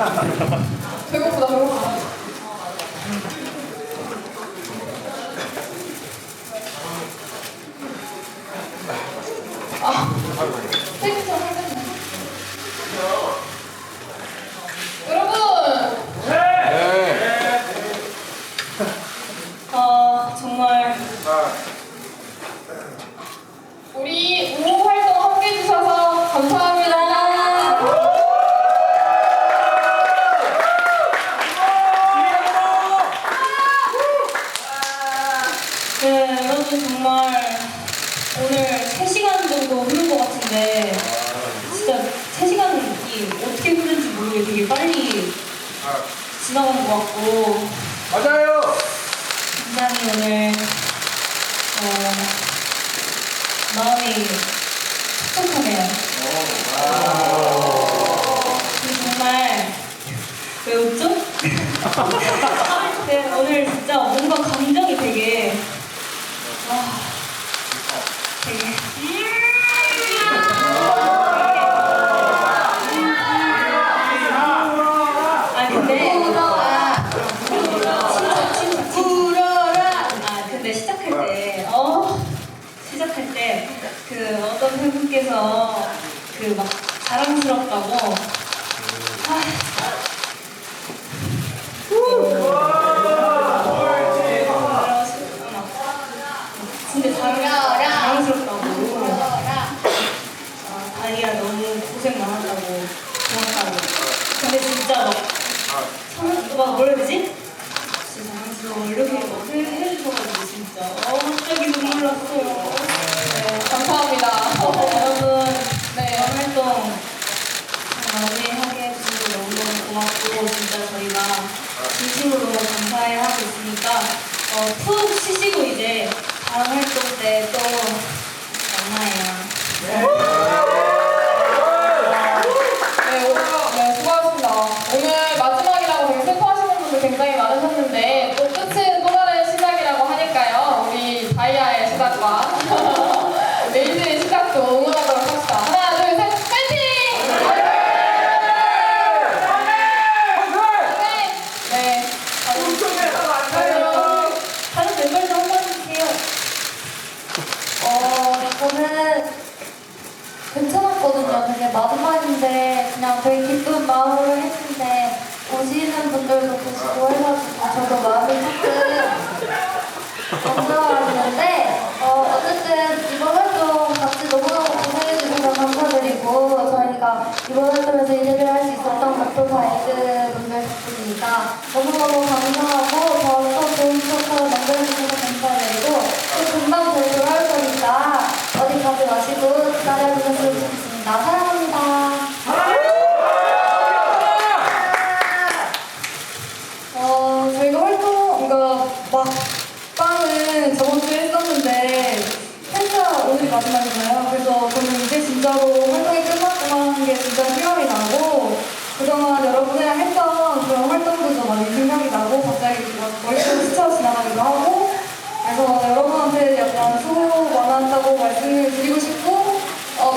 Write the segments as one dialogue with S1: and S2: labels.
S1: 배고프다 배고프다. 아, 생선 하겠네. 여러분,
S2: 아 정말
S1: 우리 우호 활동 함께 해주셔서 감사합니다.
S2: 네 여러분 정말 오늘 3시간 정도 흐른 것 같은데 진짜 3시간이 어떻게 흐른지 모르게 되게 빨리 지나가는 것 같고
S3: 맞아요.
S2: 굉장히 오늘 어, 마음이 촉촉하네요. 그리고 정말 왜 웃죠? 시작할 때, 어 시작할 때 그 어떤 팬분께서 그 막 자랑스럽다고. 아. 그러시- 막 진짜 자랑, 자랑스럽다고. 아, 아이야 너무 고생 많았다고 고맙다고. 근데 진짜 막 참, 막 뭐라 해야 되지? 진짜 자랑스러워 이렇게 막 해- 해주셔가지고 진짜 어 갑자기 눈물 났어요
S1: 네, 감사합니다.
S2: 여러분
S1: 네.
S2: 이번 활동 마무리하게 해주셔서 너무너무 고맙고 진짜 저희가 진심으로 감사해 하고 있으니까 어, 푹 쉬시고 이제 다음 활동 때 또 만나요
S1: 네, 오, 네, 수고하셨습니다. 오늘 마지막이라고 되게 슬퍼하시는 분들 굉장히 많으셨는데 또 끝은 또 다른 시작이라고 하니까요. 우리 다이아의 시작과 레이즈의 시작도 응원하도록 합시다. 하나, 둘, 셋, 파이팅! 네. 다들
S2: 다른 멤버들 한번 해주세요
S4: 어, 저는 마지막인데 그냥 되게 기쁜 마음으로 했는데 오시는 분들도 계시고 해가지고 저도 마음이 조금 안좋아했는데 어, 어쨌든 이번 활동 같이 너무너무 고생해주셔서 감사드리고 저희가 이번 활동에서 일을 할수 있었던 다이드 분들 덕분이니까 너무너무 감사하고 더또 좋은 추억 만들어주셔서 감사드리고 또 금방 저희 돌아올 거니까 어디 가지 마시고 기다려주셨으면 좋겠습니다. 사랑합니다.
S1: 어, 저희가 활동, 이거 막방은 저번 주에 했었는데, 팬사 오늘이 마지막이잖아요. 그래서 저는 이제 진짜로 활동이 끝났구나 하는 게 진짜 실감이 나고, 그동안 여러분이랑 했던 그런 활동들도 많이 생각이 나고, 갑자기 막 머릿속에 스쳐 지나가기도 하고, 그래서 여러분한테 약간 수고 많았다고 말씀을 드리고 싶고, 어,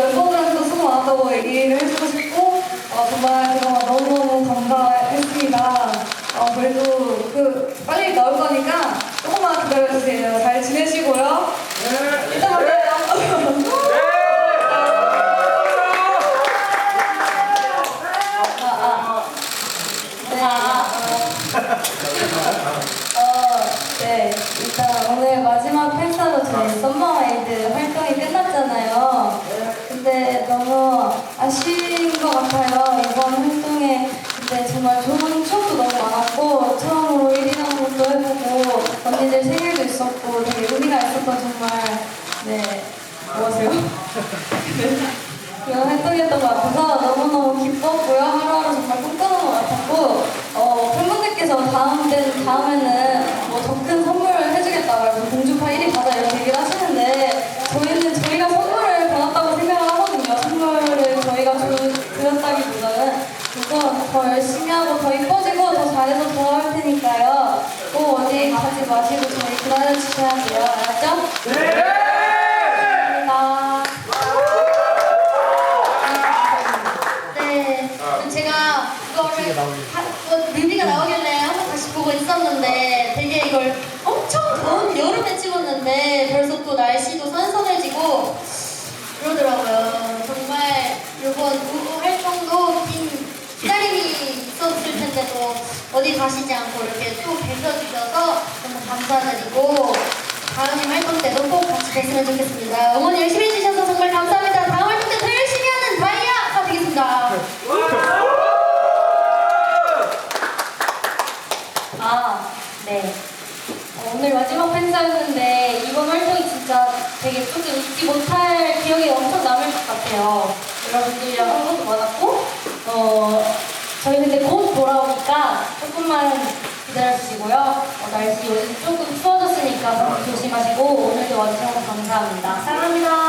S1: 많았다고 얘기를 해주고 싶고, 어, 정말 그동안 너무너무 감사했습니다. 어, 그래도 그, 빨리 나올 거니까 조금만 기다려주세요. 잘 지내시고요. 이따 만나요.
S4: 어, 네. 일단 오늘 마지막 팬사로 저희 썸머와이드 활동이 끝났잖아요. 근데 너무 아쉬운 것 같아요. 이번 활동에 근데 정말 좋은 추억도 너무 많았고 처음으로 1인한 것도 해보고 언니들 생일도 있었고 되게 의미가 있었던 정말 네. 뭐 하세요? 그런 활동이었던 것 같아서 너무너무 기뻤고요. 하루하루 정말 꿈꾸는 것 같았고, 어, 팬분들께서 다음 때, 다음에는 뭐 더 큰 선물을 해주겠다고 해서 공주파 1위 받아 이렇게 얘기를 하시는데, 저희는 저희가 선물을 받았다고 생각을 하거든요. 선물을 저희가 주, 드렸다기보다는. 그래서 더 열심히 하고 더 이뻐지고 더 잘해서 돌아올 테니까요. 꼭 가지 마시고 저희 기다려주셔야 돼요. 알았죠? 네! 감사합니다.
S5: 네, 제가 그거를
S3: 하- 뭐 뮤비가 나오길래 한번 다시 보고 있었는데 되게 이걸 엄청 더운 여름에 찍었는데 벌써 또 날씨도 선선해지고 그러더라고요. 정말 이번 활동도 긴 기다림이 텐데도 어디 가시지 않고 이렇게 또 뵈셔주셔서 너무 감사드리고 다음 활동 때도 꼭 같이 뵀으면 좋겠습니다. 응원 열심히 해주셔서 정말 감사합니다. 다음 활동 때 더 열심히 하는 다이아가 되겠습니다.
S4: 아, 네. 어, 오늘 마지막 팬사였는데 이번 활동이 진짜 되게 조금 잊지 못할 기억이 엄청 남을 것 같아요. 여러분들이랑 한 것도 많았고, 어, 저희 근데 곧 돌아오니까 조금만 기다려주시고요. 어, 날씨 요즘 조금 추워졌으니까 조심하시고 오늘도 와주셔서 감사합니다. 사랑합니다.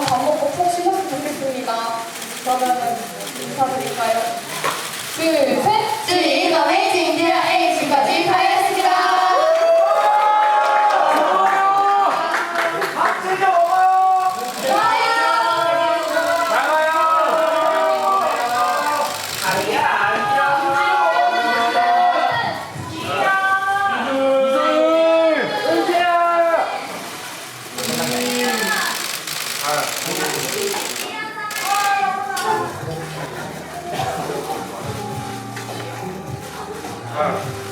S5: 后。 아.